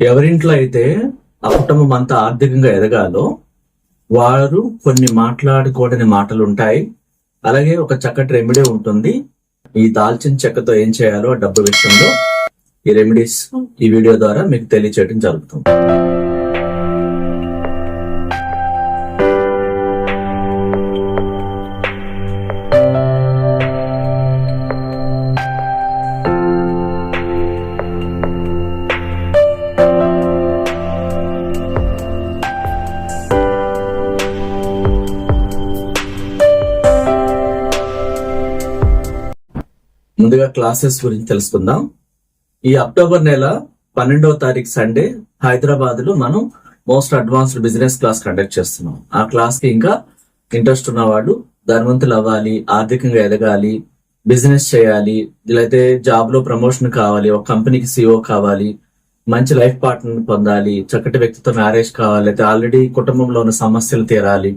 ఎవరింట్లో అయితే ఆ కుటుంబం అంతా ఆర్థికంగా ఎదగాలో వారు కొన్ని మాట్లాడుకోవడని మాటలు ఉంటాయి అలాగే ఒక చక్కటి రెమెడీ ఉంటుంది. ఈ దాల్చిన చెక్కతో ఏం చేయాలో డబ్బు విషయంలో ఈ రెమెడీస్ ఈ వీడియో ద్వారా మీకు తెలియచేయడం జరుగుతుంది. ముందుగా క్లాసెస్ గురించి తెలుసుకుందాం. ఈ అక్టోబర్ నెల పన్నెండవ తారీఖు సండే హైదరాబాద్లో మనం most advanced business class conduct చేస్తున్నాం. ఆ క్లాస్కి ఇంకా ఇంట్రెస్ట్ ఉన్న వాళ్ళు ధనవంతులు అవ్వాలి ఆర్థికంగా ఎదగాలి బిజినెస్ చేయాలి లేకపోతే జాబ్లో ప్రమోషన్ కావాలి ఒక కంపెనీకి సిఓ కావాలి మంచి లైఫ్ పార్ట్నర్ పొందాలి చక్కటి వ్యక్తితో మ్యారేజ్ కావాలి అయితే ఆల్రెడీ కుటుంబంలో ఉన్న సమస్యలు తీరాలి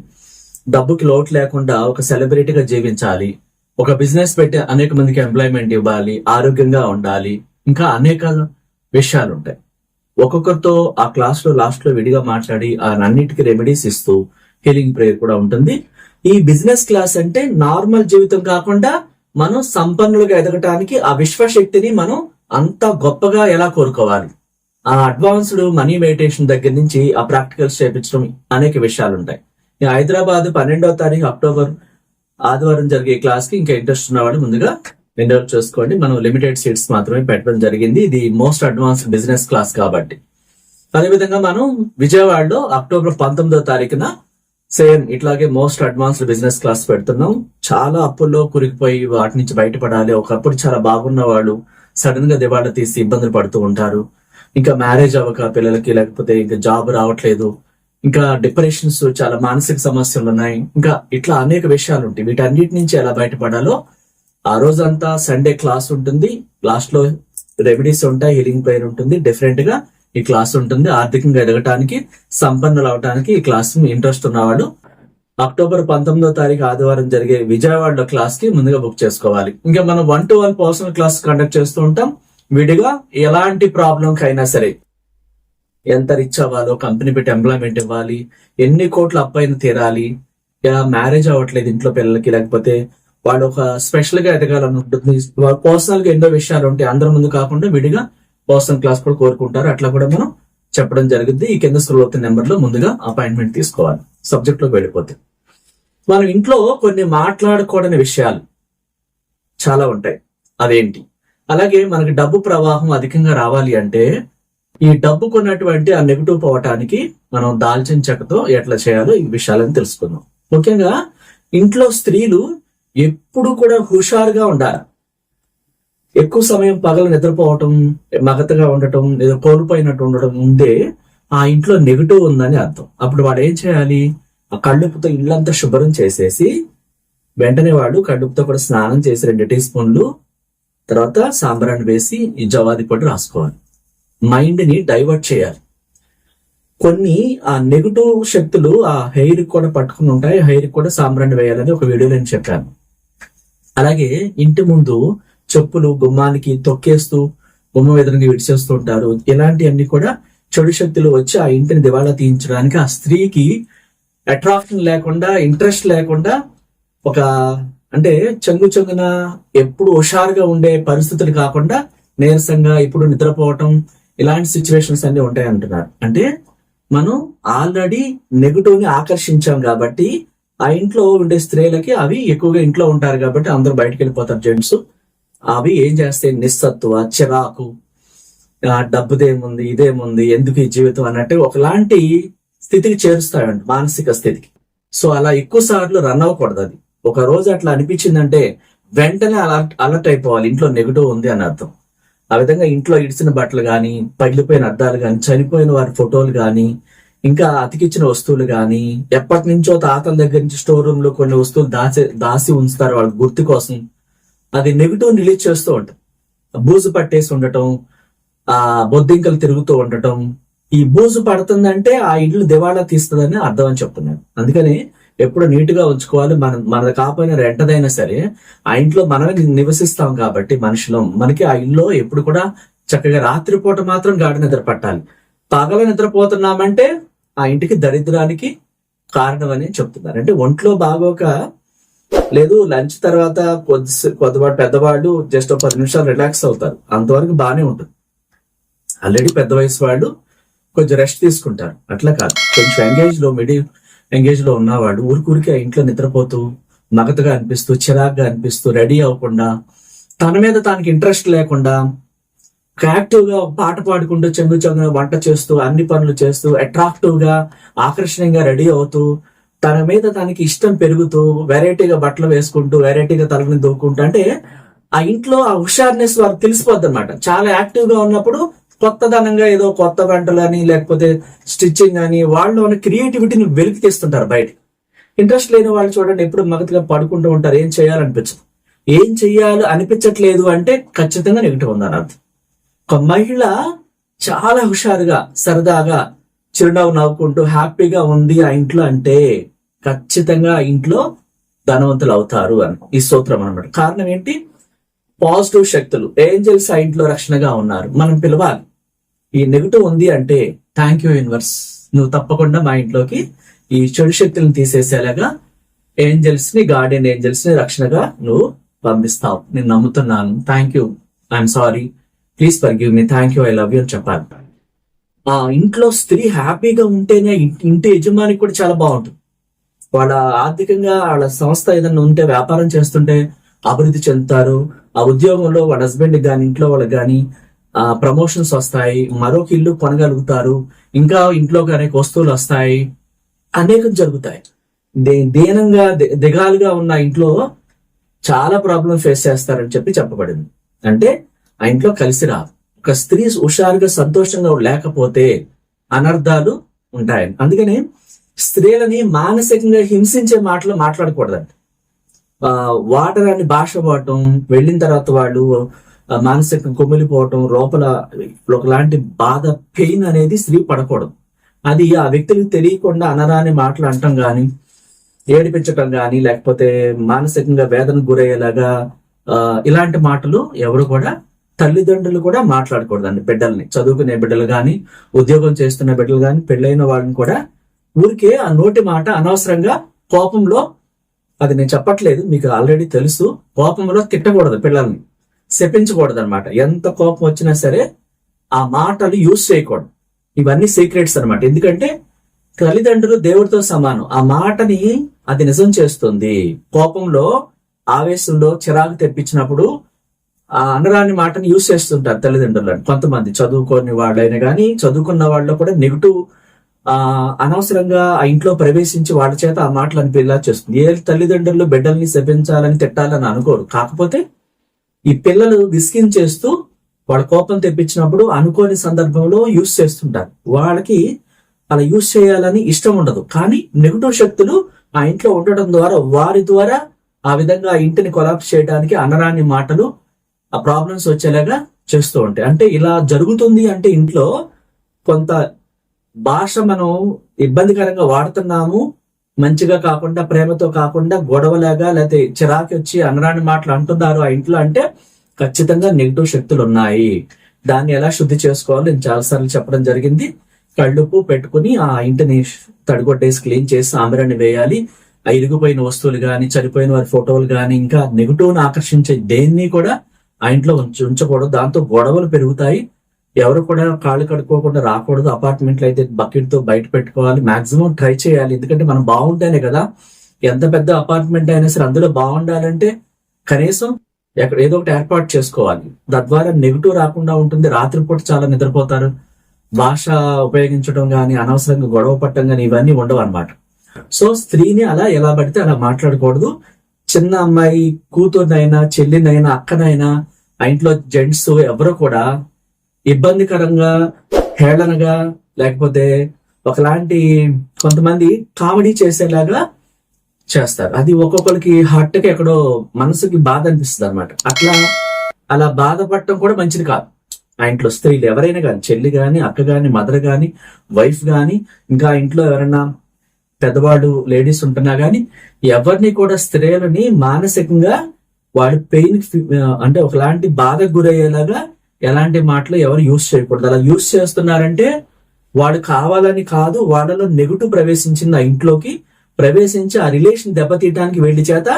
డబ్బుకి లోటు లేకుండా ఒక సెలబ్రిటీగా జీవించాలి ఒక బిజినెస్ పెట్టి అనేక మందికి ఎంప్లాయ్మెంట్ ఇవ్వాలి ఆరోగ్యంగా ఉండాలి ఇంకా అనేక విషయాలు ఉంటాయి. ఒక్కొక్కరితో ఆ క్లాస్లో లాస్ట్లో విడిగా మాట్లాడి ఆ అన్నిటికీ రెమెడీస్ ఇస్తూ హీలింగ్ ప్రేయర్ కూడా ఉంటుంది. ఈ బిజినెస్ క్లాస్ అంటే నార్మల్ జీవితం కాకుండా మనం సంపన్నులుగా ఎదగటానికి ఆ విశ్వశక్తిని మనం అంత గొప్పగా ఎలా కోరుకోవాలి? ఆ అడ్వాన్స్డ్ మనీ మెడిటేషన్ దగ్గర నుంచి ఆ ప్రాక్టికల్స్ చేపించడం అనేక విషయాలు ఉంటాయి. హైదరాబాద్ పన్నెండవ తారీఖు అక్టోబర్ ఆదివారం జరిగే క్లాస్కి ఇంకా ఇంట్రెస్ట్ ఉన్నవాడు ముందుగా ఎన్రోల్ చేసుకోండి. మనం లిమిటెడ్ సీట్స్ మాత్రమే పెట్టడం జరిగింది. ఇది మోస్ట్ అడ్వాన్స్డ్ బిజినెస్ క్లాస్ కాబట్టి. అదేవిధంగా మనం విజయవాడలో అక్టోబర్ పంతొమ్మిదో తారీఖున సేమ్ ఇట్లాగే మోస్ట్ అడ్వాన్స్డ్ బిజినెస్ క్లాస్ పెడుతున్నాం. చాలా అప్పుల్లో కురికిపోయి వాటి నుంచి బయటపడాలి. ఒకప్పుడు చాలా బాగున్న వాళ్ళు సడన్గా దివాళా తీసి ఇబ్బందులు పడుతూ ఉంటారు. ఇంకా మ్యారేజ్ అవ్వక పిల్లలకి లేకపోతే ఇంకా జాబ్ రావట్లేదు. ఇంకా డిప్రెషన్స్ చాలా మానసిక సమస్యలు ఉన్నాయి. ఇంకా ఇట్లా అనేక విషయాలు ఉంటాయి. వీటన్నిటి నుంచి ఎలా బయటపడాలో ఆ రోజంతా సండే క్లాస్ ఉంటుంది. లాస్ట్లో రెమెడీస్ ఉంటాయి హీలింగ్ ప్రేయర్ ఉంటుంది. డిఫరెంట్గా ఈ క్లాస్ ఉంటుంది. ఆర్థికంగా ఎదగటానికి సంపన్నులు అవడానికి ఈ క్లాస్ ఇంట్రెస్ట్ ఉన్నవాడు అక్టోబర్ పంతొమ్మిదో తారీఖు ఆదివారం జరిగే విజయవాడలో క్లాస్కి ముందుగా బుక్ చేసుకోవాలి. ఇంకా మనం one to one personal class conduct చేస్తూ ఉంటాం. విడిగా ఎలాంటి ప్రాబ్లం అయినా సరే. ఎంత రిచ్ అవ్వాలో కంపెనీ పెట్టి ఎంప్లాయ్మెంట్ ఇవ్వాలి ఎన్ని కోట్ల అప్పైన తీరాలి మ్యారేజ్ అవ్వట్లేదు ఇంట్లో పిల్లలకి లేకపోతే వాడు ఒక స్పెషల్గా ఎదగాలని ఉంటుంది. పర్సనల్గా ఎన్నో విషయాలు ఉంటాయి. అందరి ముందు కాకుండా విడిగా పర్సనల్ క్లాస్ కూడా కోరుకుంటారు. అట్లా కూడా మనం చెప్పడం జరిగింది. ఈ కింద స్క్రోల్ అవుతున్న నెంబర్లో ముందుగా అపాయింట్మెంట్ తీసుకోవాలి. సబ్జెక్ట్లోకి వెళ్ళిపోతే. మనం ఇంట్లో కొన్ని మాట్లాడుకోవడని విషయాలు చాలా ఉంటాయి. అదేంటి? అలాగే మనకి డబ్బు ప్రవాహం అధికంగా రావాలి అంటే ఈ డబ్బు కొన్నటువంటి ఆ నెగిటివ్ పోవటానికి మనం దాల్చిన చెక్కతో ఎట్లా చేయాలో ఈ విషయాలను తెలుసుకుందాం. ముఖ్యంగా ఇంట్లో స్త్రీలు ఎప్పుడు కూడా హుషారుగా ఉండాలి. ఎక్కువ సమయం పగలు నిద్రపోవటం మగతగా ఉండటం లేదా కోల్పోయినట్టు ఉండటం ఉందే ఆ ఇంట్లో నెగిటివ్ ఉందని అర్థం. అప్పుడు వాడు ఏం చేయాలి? ఆ కళ్ళుపుతో ఇల్లంతా శుభ్రం చేసేసి వెంటనే వాడు కళ్ళుపుతో కూడా స్నానం చేసి రెండు టీ స్పూన్లు తర్వాత సాంబ్రాన్ని వేసి ఈ జవాది పొడి రాసుకోవాలి. మైండ్ని డైవర్ట్ చేయాలి. కొన్ని ఆ నెగిటివ్ శక్తులు ఆ హెయిర్ కూడా పట్టుకుని ఉంటాయి. హెయిర్ కూడా సాంబ్రాన్ని వేయాలని ఒక వీడియో నేను చెప్పాను. అలాగే ఇంటి ముందు చెప్పులు గుమ్మానికి తొక్కేస్తూ గుమ్మ ఎదురుగా విడిచేస్తూ ఉంటారు. ఇలాంటివన్నీ కూడా చెడు శక్తులు వచ్చి ఆ ఇంటిని దివాళా తీయించడానికి ఆ స్త్రీకి అట్రాక్షన్ లేకుండా ఇంట్రెస్ట్ లేకుండా ఒక అంటే చెంగు చంగున ఎప్పుడు హుషారుగా ఉండే పరిస్థితులు కాకుండా నీరసంగా ఇప్పుడు నిద్రపోవటం ఇలాంటి సిచ్యువేషన్స్ అన్ని ఉంటాయి అంటున్నారు. అంటే మనం ఆల్రెడీ నెగిటివ్ని ఆకర్షించాం కాబట్టి ఆ ఇంట్లో ఉండే స్త్రీలకి అవి ఎక్కువగా ఇంట్లో ఉంటారు కాబట్టి అందరూ బయటకు వెళ్ళిపోతారు జెంట్స్ అవి ఏం చేస్తాయి నిస్సత్తువ చిరాకు ఆ డబ్బుదేముంది ఇదేముంది ఎందుకు ఈ జీవితం అన్నట్టు ఒకలాంటి స్థితికి చేరుస్తాయండి మానసిక స్థితికి. సో అలా ఎక్కువ సార్లు రన్ అవ్వకూడదు అది. ఒక రోజు అట్లా అనిపించిందంటే వెంటనే అలర్ట్ అలర్ట్ అయిపోవాలి ఇంట్లో నెగిటివ్ ఉంది అని అర్థం ఆ విధంగా ఇంట్లో ఇడిచిన బట్టలు కానీ పగిలిపోయిన అద్దాలు కానీ చనిపోయిన వారి ఫోటోలు కానీ ఇంకా అతికిచ్చిన వస్తువులు కానీ ఎప్పటి నుంచో తాతల దగ్గర నుంచి స్టోర్ రూమ్లో కొన్ని వస్తువులు దాచి దాసి ఉంచుతారు వాళ్ళ గుర్తు కోసం. అది నెగిటివ్ రిలీజ్ చేస్తూ ఉంటాం. బూజు పట్టేసి ఉండటం ఆ బొద్దింకలు తిరుగుతూ ఉండటం ఈ బూజు పడుతుందంటే ఆ ఇల్లు దివాళా తీస్తుందని అర్థం అని చెప్తున్నాను. అందుకని ఎప్పుడు నీట్గా ఉంచుకోవాలి మన మన కాకపోయినా రెంటదైనా సరే ఆ ఇంట్లో మనమే నివసిస్తాం కాబట్టి మనుషులం మనకి ఆ ఇల్లు ఎప్పుడు కూడా చక్కగా రాత్రిపూట మాత్రం గాఢ నిద్ర పట్టాలి. పగల నిద్రపోతున్నామంటే ఆ ఇంటికి దరిద్రానికి కారణం అని చెప్తున్నారు. అంటే ఒంట్లో బాగోక లేదు లంచ్ తర్వాత కొద్ది కొద్దిపాటు పెద్దవాళ్ళు జస్ట్ ఒక పది నిమిషాలు రిలాక్స్ అవుతారు. అంతవరకు బాగానే ఉంటుంది. ఆల్రెడీ పెద్ద వయసు వాళ్ళు కొంచెం రెస్ట్ తీసుకుంటారు. అట్లా కాదు. కొంచెం ఎంగేజ్లో మిడి ఎంగేజ్లో ఉన్నవాడు ఊరికూరికే ఆ ఇంట్లో నిద్రపోతూ మగతగా అనిపిస్తూ చిరాగ్గా అనిపిస్తూ రెడీ అవ్వకుండా తన మీద తనకి ఇంట్రెస్ట్ లేకుండా యాక్టివ్గా పాట పాడుకుంటూ చెంగు చెంగు వంట చేస్తూ అన్ని పనులు చేస్తూ అట్రాక్టివ్గా ఆకర్షణీయంగా రెడీ అవుతూ తన మీద తనకి ఇష్టం పెరుగుతూ వెరైటీగా బట్టలు వేసుకుంటూ వెరైటీగా తలని దూకుంటూ అంటే ఆ ఇంట్లో ఆ హుషార్నెస్ వారికి తెలిసిపోద్ది అనమాట చాలా యాక్టివ్గా ఉన్నప్పుడు కొత్తదనంగా ఏదో కొత్త వంటలు అని లేకపోతే స్టిచ్చింగ్ అని వాళ్ళు ఉన్న క్రియేటివిటీని వెలికి తీస్తుంటారు బయట ఇంట్రెస్ట్ లేని వాళ్ళు చూడండి ఎప్పుడు మగతిగా పడుకుంటూ ఉంటారు. ఏం చేయాలనిపించదు. ఏం చెయ్యాలో అనిపించట్లేదు అంటే ఖచ్చితంగా నెగిటివ్ ఉందని అర్థం. ఒక మహిళ చాలా హుషారుగా సరదాగా చిరునవ్వు నవ్వుకుంటూ హ్యాపీగా ఉంది ఆ ఇంట్లో అంటే ఖచ్చితంగా ఆ ఇంట్లో ధనవంతులు అవుతారు అని ఈ సూత్రం అన్నమాట. కారణం ఏంటి? పాజిటివ్ శక్తులు ఏంజల్ ఆ ఇంట్లో రక్షణగా ఉన్నారు. మనం పిలవాలి. ఈ నెగిటివ్ ఉంది అంటే థ్యాంక్ యూ యూనివర్స్ నువ్వు తప్పకుండా మా ఇంట్లోకి ఈ చెడు శక్తులను తీసేసేలాగా ఏంజల్స్ని గార్డెన్ ఏంజల్స్ని రక్షణగా నువ్వు పంపిస్తావు. నేను నమ్ముతున్నాను. Thank you I'm sorry please forgive me thank you I love you అని చెప్పాలి. ఆ ఇంట్లో స్త్రీ హ్యాపీగా ఉంటేనే ఇంటి యజమానికి కూడా చాలా బాగుంటుంది. వాళ్ళ ఆర్థికంగా వాళ్ళ సంస్థ ఏదైనా ఉంటే వ్యాపారం చేస్తుంటే అభివృద్ధి చెందుతారు. ఆ ఉద్యోగంలో వాళ్ళ హస్బెండ్ కానీ ఇంట్లో వాళ్ళకి కానీ ఆ ప్రమోషన్స్ వస్తాయి మరొక ఇల్లు కొనగలుగుతారు ఇంకా ఇంట్లోకి అనేక వస్తువులు వస్తాయి అనేకం జరుగుతాయి. దే- దీనంగా ది- దిగాలుగా ఉన్న ఇంట్లో చాలా ప్రాబ్లం ఫేస్ చేస్తారని చెప్పి చెప్పబడింది. అంటే ఆ ఇంట్లో కలిసి రాదు ఒక స్త్రీ హుషారుగా సంతోషంగా లేకపోతే అనర్థాలు ఉంటాయి అందుకని స్త్రీలని మానసికంగా హింసించే మాటలు మాట్లాడకూడదండి. ఆ, అని భాష వాడటం వెళ్ళిన తర్వాత వాళ్ళు ఆ, మానసికంగా కుమిలిపోవటం లోపల ఒకలాంటి బాధ పెయిన్ అనేది స్త్రీ పడకూడదు. అది ఆ వ్యక్తులకు తెలియకుండా అనరాని మాటలు అంటాం కానీ ఏడిపించటం కానీ లేకపోతే మానసికంగా వేదనకు గురయ్యేలాగా ఆ, ఇలాంటి మాటలు ఎవరు కూడా తల్లిదండ్రులు కూడా మాట్లాడకూడదండి బిడ్డల్ని. చదువుకునే బిడ్డలు కానీ ఉద్యోగం చేస్తున్న బిడ్డలు కానీ పెళ్ళైన వాళ్ళని కూడా ఊరికే ఆ నోటి మాట అనవసరంగా కోపంలో అది నేను చెప్పట్లేదు మీకు ఆల్రెడీ తెలుసు. కోపంలో తిట్టకూడదు పిల్లల్ని. శపించకూడదు అనమాట ఎంత కోపం వచ్చినా సరే ఆ మాటలు యూజ్ చేయకూడదు. ఇవన్నీ సీక్రెట్స్ అన్నమాట. ఎందుకంటే తల్లిదండ్రులు దేవుడితో సమానం. ఆ మాటని అది నిజం చేస్తుంది. కోపంలో ఆవేశంలో చిరాకు తెప్పించినప్పుడు ఆ అనరాని మాటని యూజ్ చేస్తుంటారు తల్లిదండ్రులను. కొంతమంది చదువుకోని వాళ్ళైనా కానీ చదువుకున్న వాళ్ళు కూడా నెగిటివ్ అనవసరంగా ఆ ఇంట్లో ప్రవేశించి వాళ్ళ చేత ఆ మాటలు అనిపించేలా చేస్తుంది. ఏ తల్లిదండ్రులు బిడ్డల్ని శపించాలని తిట్టాలని అనుకోరు. కాకపోతే ఈ పిల్లలు విసిగించేస్తూ వాళ్ళ కోపం తెప్పించినప్పుడు అనుకోని సందర్భంలో యూస్ చేస్తుంటారు. వాళ్ళకి అలా యూస్ చేయాలని ఇష్టం ఉండదు. కానీ నెగిటివ్ శక్తులు ఆ ఇంట్లో ఉండడం ద్వారా వారి ద్వారా ఆ విధంగా ఆ ఇంటిని కొలాప్స్ చేయడానికి అనరాని మాటలు ఆ ప్రాబ్లమ్స్ వచ్చేలాగా చేస్తూ ఉంటాయి. అంటే ఇలా జరుగుతుంది అంటే ఇంట్లో కొంత భాష మనం ఇబ్బందికరంగా వాడుతున్నాము మంచిగా కాకుండా ప్రేమతో కాకుండా గొడవలాగా లేకపోతే చిరాకి వచ్చి అనరాని మాటలు అంటున్నారు ఆ ఇంట్లో అంటే ఖచ్చితంగా నెగిటివ్ శక్తులు ఉన్నాయి దాన్ని ఎలా శుద్ధి చేసుకోవాలో? నేను చాలాసార్లు చెప్పడం జరిగింది. కళ్ళుప్పు పెట్టుకుని ఆ ఇంటిని తడిగొట్టేసి క్లీన్ చేసి ఆమెరాన్ని వేయాలి. ఆ ఇరిగిపోయిన వస్తువులు కానీ చనిపోయిన వారి ఫోటోలు కానీ ఇంకా నెగిటివ్ను ఆకర్షించే దేన్ని కూడా ఆ ఇంట్లో ఉంచ ఉంచకూడదు. దాంతో గొడవలు పెరుగుతాయి. ఎవరు కూడా కాళ్ళు కడుక్కోకుండా రాకూడదు. అపార్ట్మెంట్లు అయితే బకెట్తో బయట పెట్టుకోవాలి. మాక్సిమం ట్రై చేయాలి. ఎందుకంటే మనం బాగుంటేనే కదా. ఎంత పెద్ద అపార్ట్మెంట్ అయినా సరే అందులో బాగుండాలంటే కనీసం ఎక్కడ ఏదో ఒకటి ఏర్పాటు చేసుకోవాలి. తద్వారా నెగిటివ్ రాకుండా ఉంటుంది. రాత్రిపూట చాలా నిద్రపోతారు. భాష ఉపయోగించడం కానీ అనవసరంగా గొడవ పట్టడం కానీ ఇవన్నీ ఉండవు అనమాట సో స్త్రీని అలా ఎలా పడితే అలా మాట్లాడకూడదు. చిన్న అమ్మాయి కూతుర్నైనా చెల్లినైనా అక్కనైనా ఆ ఇంట్లో జెంట్స్ ఎవరు కూడా ఇబ్బందికరంగా హేళనగా లేకపోతే ఒకలాంటి కొంతమంది కామెడీ చేసేలాగా చేస్తారు. అది ఒక్కొక్కరికి హార్ట్కి ఎక్కడో మనసుకి బాధ అనిపిస్తుంది అనమాట అట్లా అలా బాధపడటం కూడా మంచిది కాదు. ఆ ఇంట్లో స్త్రీలు ఎవరైనా కానీ చెల్లి కానీ అక్క కానీ మదర్ కానీ వైఫ్ కానీ ఇంకా ఇంట్లో ఎవరైనా పెద్దవాళ్ళు లేడీస్ ఉంటున్నా కానీ ఎవరిని కూడా స్త్రీలని మానసికంగా వాడి పెయిన్ అంటే ఒకలాంటి బాధకు గురయ్యేలాగా ఎలాంటి మాటలు ఎవరు యూజ్ చేయకూడదు. అలా యూజ్ చేస్తున్నారంటే వాడు కావాలని కాదు వాళ్ళలో నెగిటివ్ ప్రవేశించింది ఆ ఇంట్లోకి ప్రవేశించి ఆ రిలేషన్ దెబ్బతీయడానికి వెళ్ళి చేత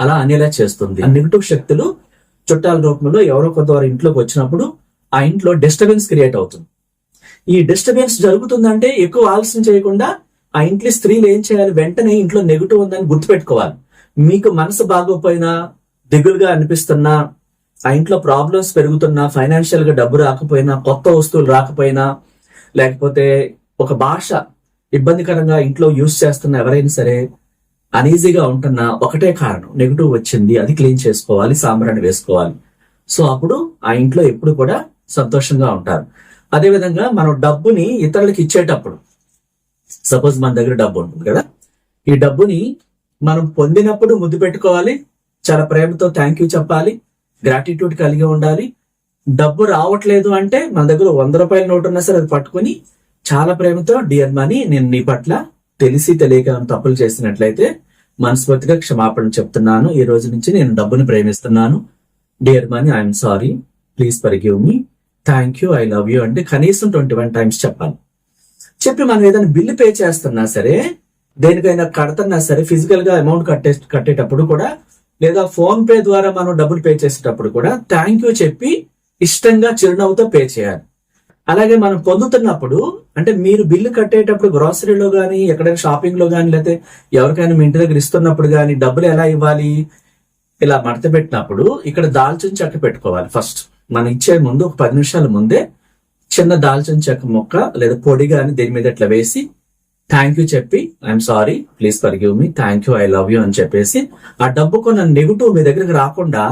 అలా అనేలా చేస్తుంది. ఆ నెగిటివ్ శక్తులు చుట్టాల రూపంలో ఎవరో కొంతవారు ఇంట్లోకి వచ్చినప్పుడు ఆ ఇంట్లో డిస్టర్బెన్స్ క్రియేట్ అవుతుంది. ఈ డిస్టర్బెన్స్ జరుగుతుందంటే ఎక్కువ ఆలస్యం చేయకుండా ఆ ఇంట్లో స్త్రీలు ఏం చేయాలి? వెంటనే ఇంట్లో నెగిటివ్ ఉందని గుర్తుపెట్టుకోవాలి. మీకు మనసు బాగోపోయినా దిగులుగా అనిపిస్తున్నా ఆ ఇంట్లో ప్రాబ్లమ్స్ పెరుగుతున్నా ఫైనాన్షియల్గా డబ్బు రాకపోయినా కొత్త వస్తువులు రాకపోయినా లేకపోతే ఒక భాష ఇబ్బందికరంగా ఇంట్లో యూజ్ చేస్తున్న ఎవరైనా సరే అనీజీగా ఉంటున్న ఒకటే కారణం. నెగిటివ్ వచ్చింది అది క్లీన్ చేసుకోవాలి సాంబ్రాన్ని వేసుకోవాలి. సో అప్పుడు ఆ ఇంట్లో ఎప్పుడు కూడా సంతోషంగా ఉంటారు. అదేవిధంగా మనం డబ్బుని ఇతరులకు ఇచ్చేటప్పుడు సపోజ్ మన దగ్గర డబ్బు ఉంటుంది కదా ఈ డబ్బుని మనం పొందినప్పుడు ముద్దు పెట్టుకోవాలి చాలా ప్రేమతో థ్యాంక్ యూ చెప్పాలి గ్రాటిట్యూడ్ కలిగి ఉండాలి. డబ్బు రావట్లేదు అంటే మన దగ్గర వంద రూపాయల నోటు ఉన్నా సరే అది పట్టుకుని చాలా ప్రేమతో డియర్ మనీ నేను నీ పట్ల తెలిసి తెలియక తప్పులు చేసినట్లయితే మనస్ఫూర్తిగా క్షమాపణ చెప్తున్నాను. ఈ రోజు నుంచి నేను డబ్బుని ప్రేమిస్తున్నాను. Dear money I'm sorry. Please forgive me. Thank you I love you. అంటే కనీసం ట్వంటీ వన్ టైమ్స్ చెప్పాలి. చెప్పి మనం ఏదైనా బిల్లు పే చేస్తున్నా సరే దేనికైనా కడుతున్నా సరే ఫిజికల్గా అమౌంట్ కట్టే కట్టేటప్పుడు కూడా లేదా ఫోన్ పే ద్వారా మనం డబ్బులు పే చేసేటప్పుడు కూడా థ్యాంక్ యూ చెప్పి ఇష్టంగా చిరునవ్వుతో పే చేయాలి. అలాగే మనం పొందుతున్నప్పుడు అంటే మీరు బిల్లు కట్టేటప్పుడు గ్రాసరీలో కానీ ఎక్కడైనా షాపింగ్లో కానీ లేకపోతే ఎవరికైనా మీ ఇంటి దగ్గర ఇస్తున్నప్పుడు కానీ డబ్బులు ఎలా ఇవ్వాలి? ఇలా మడత పెట్టినప్పుడు ఇక్కడ దాల్చిన చెక్క పెట్టుకోవాలి ఫస్ట్ మనం ఇచ్చే ముందు ఒక పది నిమిషాల ముందే చిన్న దాల్చిన చెక్క మొక్క లేదా పొడి కానీ దీని మీద ఇట్లా వేసి థ్యాంక్ యూ చెప్పి I'm sorry please forgive me thank you I love you అని చెప్పేసి ఆ డబ్బు కొన్న నెగిటివ్ మీ దగ్గరికి రాకుండా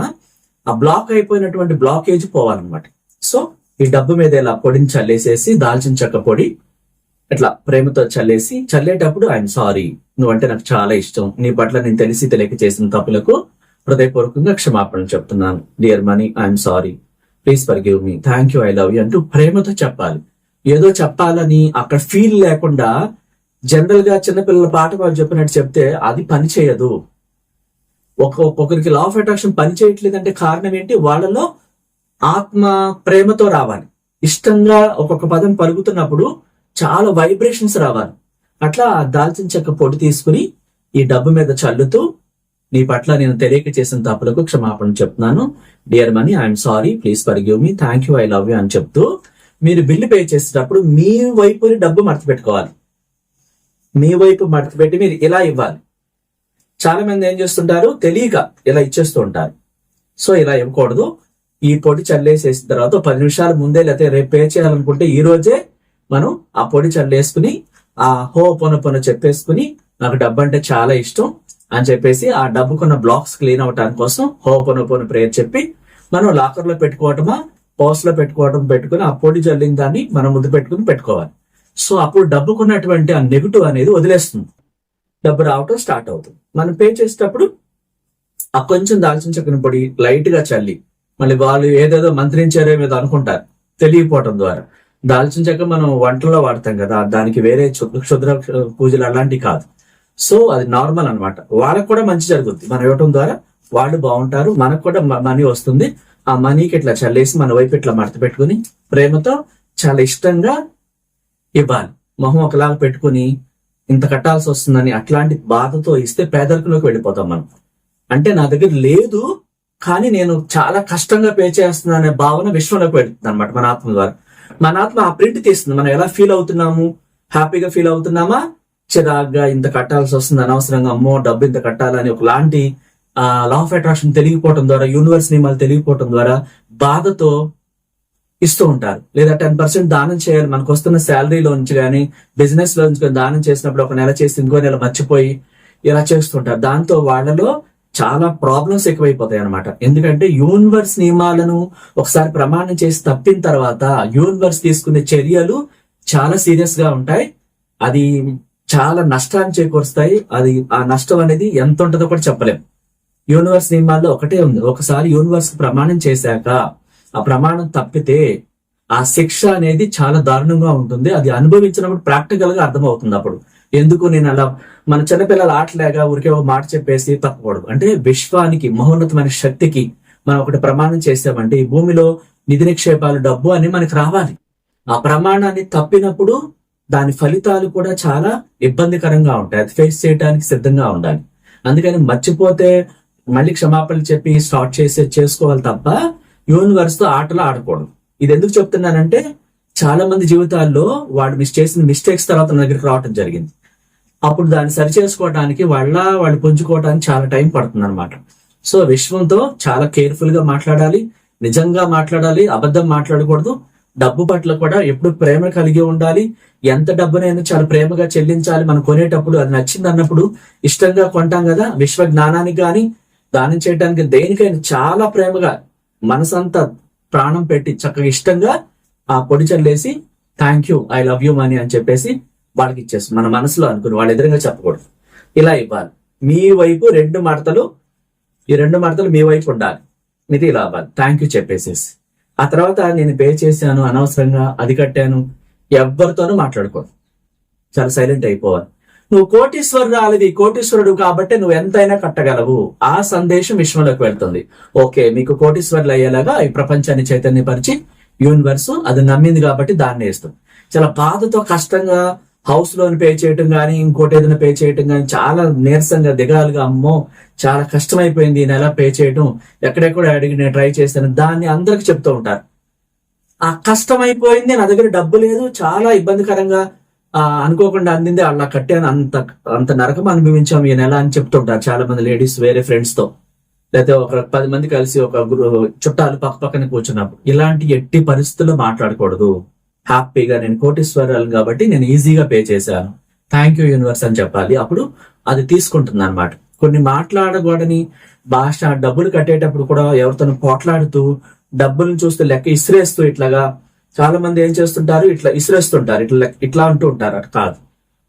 ఆ బ్లాక్ అయిపోయినటువంటి బ్లాకేజ్ పోవాలన్నమాట. సో ఈ డబ్బు మీద ఇలా పొడిని చల్లేసేసి దాల్చిన చెక్క పొడి ఇట్లా ప్రేమతో చల్లేసి చల్లేటప్పుడు ఐఎమ్ సారీ నువ్వంటే నాకు చాలా ఇష్టం. నీ పట్ల నేను తెలిసి తెలియక చేసిన తప్పులకు హృదయపూర్వకంగా క్షమాపణ చెప్తున్నాను. Dear money I'm sorry please forgive me thank you I love you అంటూ ప్రేమతో చెప్పాలి. ఏదో చెప్పాలని అక్కడ ఫీల్ లేకుండా జనరల్గా చిన్నపిల్లల పాట వాళ్ళు చెప్పినట్టు చెప్తే అది పని చేయదు. ఒక ఒక్కొక్కరికి లా ఆఫ్ అట్రాక్షన్ పని చేయట్లేదంటే కారణం ఏంటి? వాళ్ళలో ఆత్మ ప్రేమతో రావాలి. ఇష్టంగా ఒక్కొక్క పదం పలుకుతున్నప్పుడు చాలా వైబ్రేషన్స్ రావాలి. అట్లా దాల్చిన చెక్క పొడి తీసుకుని ఈ డబ్బు మీద చల్లుతూ నీ పట్ల నేను తెలియక చేసిన తప్పులకు క్షమాపణ చెప్తున్నాను. Dear money I'm sorry please forgive me thank you I love you అని చెప్తూ మీరు బిల్లు పే చేసేటప్పుడు మీ వైపు డబ్బు మర్చిపెట్టుకోవాలి మీ వైపు మడత పెట్టి మీరు ఇలా ఇవ్వాలి. చాలా మంది ఏం చేస్తుంటారు? తెలియక ఇలా ఇచ్చేస్తూ ఉంటారు. సో ఇలా ఇవ్వకూడదు. ఈ పొడి చల్లేసేసిన తర్వాత పది నిమిషాల ముందే లేకపోతే రేపు పే చేయాలనుకుంటే ఈ రోజే మనం ఆ పొడి చల్లేసుకుని ఆ హో పొన పొన చెప్పేసుకుని నాకు డబ్బు అంటే చాలా ఇష్టం అని చెప్పేసి ఆ డబ్బుకున్న బ్లాక్స్ క్లీన్ అవటానికి కోసం హో పొన పొన ప్రేయర్ చెప్పి మనం లాకర్లో పెట్టుకోవటమా పర్స్లో పెట్టుకోవటం పెట్టుకుని ఆ పొడి జల్లిన దాన్ని మనం ముందు పెట్టుకుని పెట్టుకోవాలి. సో అప్పుడు డబ్బుకున్నటువంటి ఆ నెగిటివ్ అనేది వదిలేస్తుంది. డబ్బు రావటం స్టార్ట్ అవుతుంది. మనం పే చేసేటప్పుడు ఆ కొంచెం దాల్చిన చెక్కన పొడి లైట్గా చల్లి మళ్ళీ వాళ్ళు ఏదేదో మంత్రించారో మీద అనుకుంటారు తెలియపోవటం ద్వారా. దాల్చిన చెక్క మనం వంటల్లో వాడతాం కదా దానికి వేరే క్షుద్ర పూజలు అలాంటివి కాదు. సో అది నార్మల్ అన్నమాట. వాళ్ళకు కూడా మంచి జరుగుతుంది మనం ఇవ్వటం ద్వారా వాళ్ళు బాగుంటారు మనకు కూడా మనీ వస్తుంది. ఆ మనీకి ఇట్లా చల్లేసి మన వైపు ఇట్లా మడత పెట్టుకుని ప్రేమతో చాలా ఇష్టంగా ఇవ్వాలి. మొహం ఒకలాగా పెట్టుకుని ఇంత కట్టాల్సి వస్తుందని అట్లాంటి బాధతో ఇస్తే పేదరికంలోకి వెళ్ళిపోతాం మనం. అంటే నా దగ్గర లేదు కానీ నేను చాలా కష్టంగా పే చేస్తున్నాను అనే భావన విశ్వంలోకి వెళ్తుంది అనమాట మన ఆత్మ ద్వారా. మన ఆత్మ ఆ ప్రింట్ తీస్తుంది. మనం ఎలా ఫీల్ అవుతున్నాము? హ్యాపీగా ఫీల్ అవుతున్నామా? చిరాగ్గా ఇంత కట్టాల్సి వస్తుంది అనవసరంగా అమ్మో డబ్బు ఇంత కట్టాలని ఒకలాంటి లా ఆఫ్ అట్రాక్షన్ తెలియకపోవడం ద్వారా యూనివర్స్ నియమాలు తెలియకపోవడం ద్వారా బాధతో ఇస్తూ ఉంటారు. లేదా టెన్ పర్సెంట్ దానం చేయాలి. మనకు వస్తున్న శాలరీలో నుంచి కానీ బిజినెస్లో నుంచి కానీ దానం చేసినప్పుడు ఒక నెల చేసి ఇంకో నెల మర్చిపోయి ఇలా చేస్తుంటారు దాంతో వాళ్ళలో చాలా ప్రాబ్లమ్స్ ఎక్కువైపోతాయి అనమాట ఎందుకంటే యూనివర్స్ నియమాలను ఒకసారి ప్రమాణం చేసి తప్పిన తర్వాత యూనివర్స్ తీసుకునే చర్యలు చాలా సీరియస్గా ఉంటాయి. అది చాలా నష్టాన్ని చేకూరుస్తాయి. అది ఆ నష్టం అనేది ఎంత ఉంటుందో కూడా చెప్పలేం. యూనివర్స్ నియమాల్లో ఒకటే ఉంది. ఒకసారి యూనివర్స్ ప్రమాణం చేశాక ఆ ప్రమాణం తప్పితే ఆ శిక్ష అనేది చాలా దారుణంగా ఉంటుంది. అది అనుభవించినప్పుడు ప్రాక్టికల్గా అర్థమవుతుంది అప్పుడు. ఎందుకు నేను అలా మన చిన్నపిల్లలు ఆటలేగా ఊరికే ఒక మాట చెప్పేసి తప్పకూడదు. అంటే విశ్వానికి మహోన్నతమైన శక్తికి మనం ఒకటి ప్రమాణం చేసామంటే ఈ భూమిలో నిధి నిక్షేపాలు డబ్బు అని మనకి రావాలి. ఆ ప్రమాణాన్ని తప్పినప్పుడు దాని ఫలితాలు కూడా చాలా ఇబ్బందికరంగా ఉంటాయి. అది ఫేస్ చేయడానికి సిద్ధంగా ఉండాలి. అందుకని మర్చిపోతే మళ్ళీ క్షమాపణలు చెప్పి స్టార్ట్ చేసే చేసుకోవాలి తప్ప యూనివర్స్తో ఆటలు ఆడకూడదు. ఇది ఎందుకు చెప్తున్నానంటే చాలా మంది జీవితాల్లో వాడు మిస్ చేసిన మిస్టేక్స్ తర్వాత నా దగ్గరికి రావటం జరిగింది. అప్పుడు దాన్ని సరి చేసుకోవడానికి వాళ్ళ వాళ్ళు పుంజుకోవడానికి చాలా టైం పడుతుంది అనమాట సో విశ్వంతో చాలా కేర్ఫుల్గా మాట్లాడాలి నిజంగా మాట్లాడాలి అబద్ధం మాట్లాడకూడదు. డబ్బు పట్ల కూడా ఎప్పుడు ప్రేమ కలిగి ఉండాలి. ఎంత డబ్బునైనా చాలా ప్రేమగా చెల్లించాలి. మనం కొనేటప్పుడు అది నచ్చింది అన్నప్పుడు ఇష్టంగా కొంటాం కదా విశ్వ జ్ఞానానికి కానీ దానం చేయడానికి దేనికైనా చాలా ప్రేమగా మనసంతా ప్రాణం పెట్టి చక్కగా ఇష్టంగా ఆ పొడి చల్లేసి thank you I love you money అని చెప్పేసి వాళ్ళకి ఇచ్చేస్తాం. మన మనసులో అనుకుని వాళ్ళు ఎదురుగా చెప్పకూడదు. ఇలా ఇవ్వాలి. మీ వైపు రెండు మడతలు ఈ రెండు మడతలు మీ వైపు ఉండాలి. మీది ఇలా అవ్వాలి థ్యాంక్ యూ చెప్పేసేసి. ఆ తర్వాత నేను పే చేశాను అనవసరంగా అది కట్టాను. ఎవరితోనూ మాట్లాడుకోదు చాలా సైలెంట్ అయిపోవాలి. నువ్వు కోటీశ్వరురాలివి కోటీశ్వరుడు కాబట్టి నువ్వు ఎంతైనా కట్టగలవు. ఆ సందేశం విశ్వంలోకి వెళ్తుంది. ఓకే మీకు కోటీశ్వరులు అయ్యేలాగా ఈ ప్రపంచాన్ని చైతన్యపరిచి యూనివర్స్ అది నమ్మింది కాబట్టి దాన్ని వేస్తుంది. చాలా బాధతో కష్టంగా హౌస్ లోన్ పే చేయటం కానీ ఇంకోటి ఏదైనా పే చేయటం కానీ చాలా నీరసంగా దిగాలుగా అమ్మో చాలా కష్టమైపోయింది ఈ నెల పే చేయటం. ఎక్కడెక్కడ అడిగి నేను ట్రై చేశాను. దాన్ని అందరికి చెప్తూ ఉంటారు. ఆ కష్టమైపోయింది నా దగ్గర డబ్బు లేదు చాలా ఇబ్బందికరంగా అనుకోకుండా అందింది అలా కట్టాను. అంత అంత నరకం అనుభవించాం ఈ నెల అని చెప్తుంటారు చాలా మంది లేడీస్ వేరే ఫ్రెండ్స్తో. లేకపోతే ఒక పది మంది కలిసి ఒక చుట్టాలు పక్క పక్కన కూర్చున్నప్పుడు ఇలాంటి ఎట్టి పరిస్థితుల్లో మాట్లాడకూడదు. హ్యాపీగా నేను కోటీశ్వరాలు కాబట్టి నేను ఈజీగా పే చేశాను. థ్యాంక్ యూ యూనివర్స్ అని చెప్పాలి. అప్పుడు అది తీసుకుంటుంది అనమాట కొన్ని మాట్లాడకూడని భాష డబ్బులు కట్టేటప్పుడు కూడా ఎవరితో పోట్లాడుతూ డబ్బులను చూస్తే లెక్క ఇసిరేస్తూ ఇట్లాగా చాలా మంది ఏం చేస్తుంటారు? ఇట్లా ఇసిరేస్తుంటారు ఇట్లా ఇట్లా అంటూ ఉంటారు. అట్లా కాదు.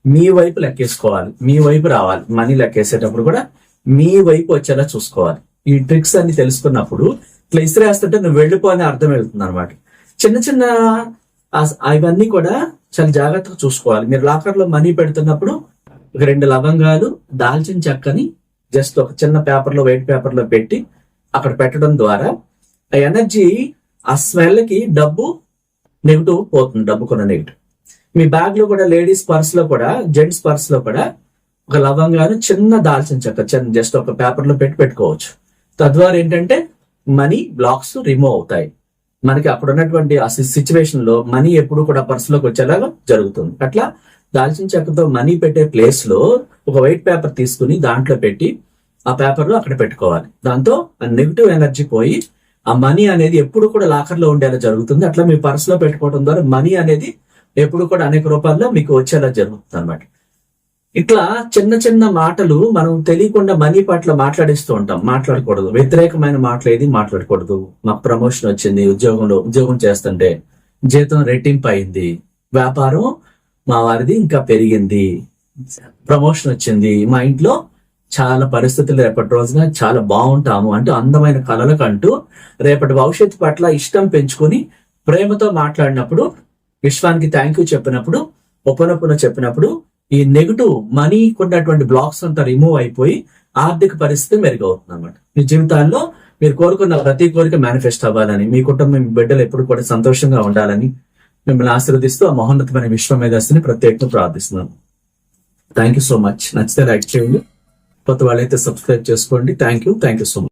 మీ వైపు లెక్కేసుకోవాలి. మీ వైపు రావాలి. మనీ లెక్కేసేటప్పుడు కూడా మీ వైపు వచ్చేలా చూసుకోవాలి. ఈ ట్రిక్స్ అన్ని తెలుసుకున్నప్పుడు ఇట్లా ఇసిరేస్తుంటే నువ్వు వెళ్ళిపో అని అర్థం వెళ్తుంది అనమాట చిన్న చిన్న అవన్నీ కూడా చాలా జాగ్రత్తగా చూసుకోవాలి. మీరు లాకర్లో మనీ పెడుతున్నప్పుడు ఒక రెండు లవంగాలు దాల్చిన చెక్కని జస్ట్ ఒక చిన్న పేపర్లో వైట్ పేపర్లో పెట్టి అక్కడ పెట్టడం ద్వారా ఆ ఎనర్జీ ఆ స్మెల్కి డబ్బు నెగిటివ్ పోతుంది డబ్బు కొన్న నెగిటివ్ మీ బ్యాగ్లో కూడా లేడీస్ పర్స్లో కూడా జెంట్స్ పర్స్లో కూడా ఒక లవంగాను చిన్న దాల్చిన చెక్క చిన్న జస్ట్ ఒక పేపర్లో పెట్టి పెట్టుకోవచ్చు. తద్వారా ఏంటంటే మనీ బ్లాక్స్ రిమూవ్ అవుతాయి. మనకి అప్పుడు ఉన్నటువంటి ఆ సిచ్యువేషన్లో మనీ ఎప్పుడు కూడా పర్స్లోకి వచ్చేలాగా జరుగుతుంది. అట్లా దాల్చిన చెక్కతో మనీ పెట్టే ప్లేస్లో ఒక వైట్ పేపర్ తీసుకుని దాంట్లో పెట్టి ఆ పేపర్లో అక్కడ పెట్టుకోవాలి. దాంతో ఆ నెగిటివ్ ఎనర్జీ పోయి ఆ మనీ అనేది ఎప్పుడు కూడా లాకర్లో ఉండేలా జరుగుతుంది. అట్లా మీ పర్స్లో పెట్టుకోవడం ద్వారా మనీ అనేది ఎప్పుడు కూడా అనేక రూపాల్లో మీకు వచ్చేలా జరుగుతుంది అనమాట ఇట్లా చిన్న చిన్న మాటలు మనం తెలియకుండా మనీ పట్ల మాట్లాడిస్తూ ఉంటాం. మాట్లాడకూడదు. వ్యతిరేకమైన మాటలు ఏది మాట్లాడకూడదు. మాకు ప్రమోషన్ వచ్చింది ఉద్యోగంలో ఉద్యోగం చేస్తుంటే జీతం రెట్టింపు అయింది. వ్యాపారం మా వారిది ఇంకా పెరిగింది. ప్రమోషన్ వచ్చింది. మా ఇంట్లో చాలా పరిస్థితులు రేపటి రోజున చాలా బాగుంటాము అంటూ అందమైన కళలకు అంటూ రేపటి భవిష్యత్తు పట్ల ఇష్టం పెంచుకొని ప్రేమతో మాట్లాడినప్పుడు విశ్వానికి థ్యాంక్ యూ చెప్పినప్పుడు ఉపనపున చెప్పినప్పుడు ఈ నెగిటివ్ మనీ ఉన్నటువంటి బ్లాక్స్ అంతా రిమూవ్ అయిపోయి ఆర్థిక పరిస్థితి మెరుగవుతుంది అనమాట మీ జీవితాల్లో మీరు కోరుకున్న ప్రతి కోరిక మేనిఫెస్ట్ అవ్వాలని మీ కుటుంబం బిడ్డలు ఎప్పుడు కూడా సంతోషంగా ఉండాలని మిమ్మల్ని ఆశీర్వదిస్తూ ఆ మహోన్నతమైన విశ్వ మేధస్సుని ప్రత్యేకంగా ప్రార్థిస్తున్నాను. థ్యాంక్ యూ సో మచ్ నచ్చితే లైక్ చేయండి. కొత్త వాళ్ళైతే సబ్స్క్రైబ్ చేసుకోండి. Thank you thank you so much